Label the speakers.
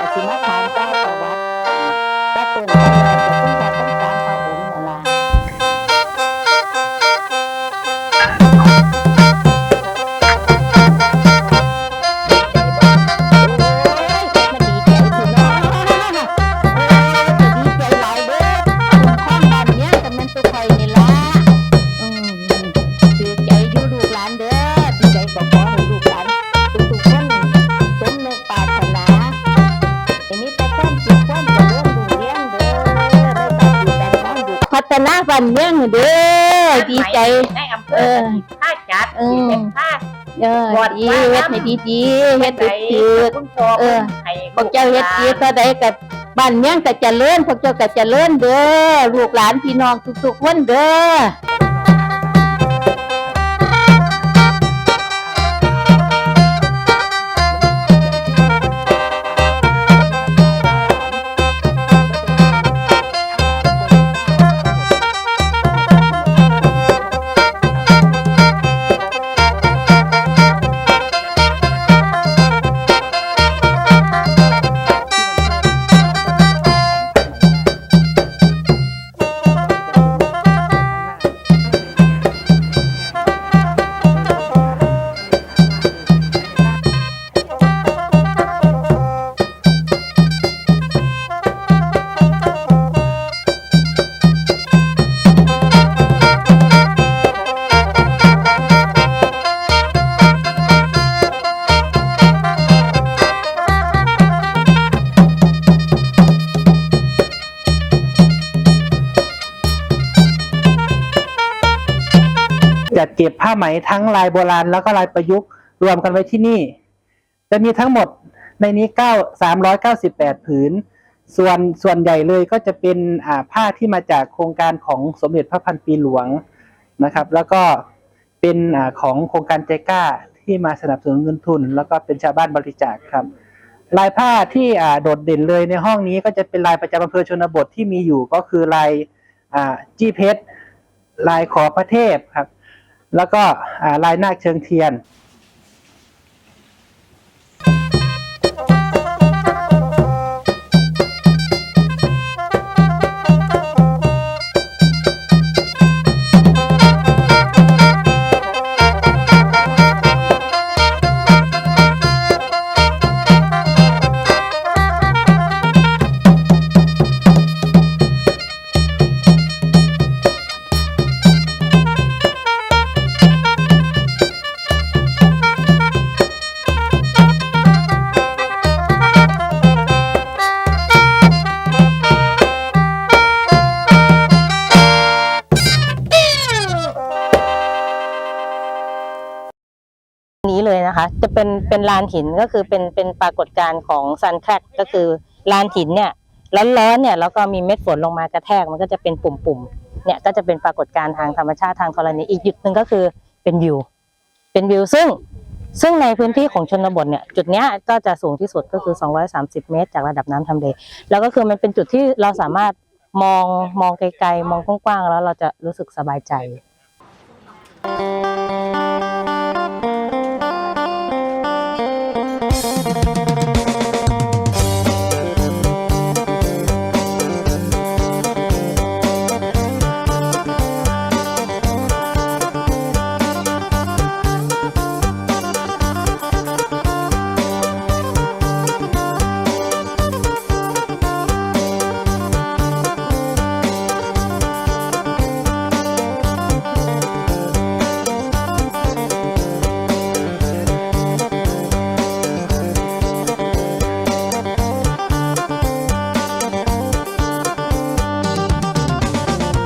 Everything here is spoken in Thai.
Speaker 1: ก็สิมาถามเจ้า ฒนาบ้านเมืองเด้อดีใจ
Speaker 2: ในอำเภ
Speaker 1: เอ
Speaker 2: อ
Speaker 1: อ
Speaker 2: ผ้าจัด
Speaker 1: เออ
Speaker 2: ที่เป็นผ้า
Speaker 1: เออดีเฮ็ดให้ดีๆเฮ็ด
Speaker 2: ไหน
Speaker 1: ถูก
Speaker 2: คุณโช
Speaker 1: เออ
Speaker 2: ให้
Speaker 1: พวกเจ้าเฮ็ดดีเท่าใดกับบ้านเมืองก็เจริญพวกเจ้าก็เจริญเด้อลูกหลานพี่น้องทุกๆคนเด้อ
Speaker 3: จัดเก็บผ้าไหมทั้งลายโบราณแล้วก็ลายประยุกต์รวมกันไว้ที่นี่ จะมีทั้งหมดในนี้เก้าสามร้อยเก้าสิบแปดผืน ส่วนส่วนใหญ่เลยก็จะเป็นอ่าผ้าที่มาจากโครงการของสมเด็จพระพันปีหลวงนะครับ แล้วก็เป็นอ่าของโครงการใจกล้าที่มาสนับสนุนเงินทุน แล้วก็เป็นชาวบ้านบริจาคครับ ลายผ้าที่อ่าโดดเด่นเลยในห้องนี้ก็จะเป็นลายประจำอำเภอชนบทที่มีอยู่ก็คือลายอ่าจี้เพชรลายขอพระเทพครับ แล้วก็ลายนาคเชิงเทียน
Speaker 4: นี้เลยนะคะ จะเป็นเป็นลานหินก็คือเป็นเป็นปรากฏการณ์ของซันแครกก็คือลานหินเนี่ยร้อนๆเนี่ยแล้วก็มีเม็ดฝนลงมากระแทกมันก็จะเป็นปุ่มๆเนี่ยก็จะเป็นปรากฏการณ์ทางธรรมชาติทางธรณีอีกจุดหนึ่งก็คือเป็นวิวเป็นวิวซึ่งซึ่งในพื้นที่ของชนบทเนี่ยจุดเนี้ยก็จะสูงที่สุดก็คือ 230 เมตร จากระดับน้ำทำเลแล้วก็คือมันเป็นจุดที่เราสามารถมองมองไกลๆ มองกว้างๆ แล้วเราจะรู้สึกสบายใจ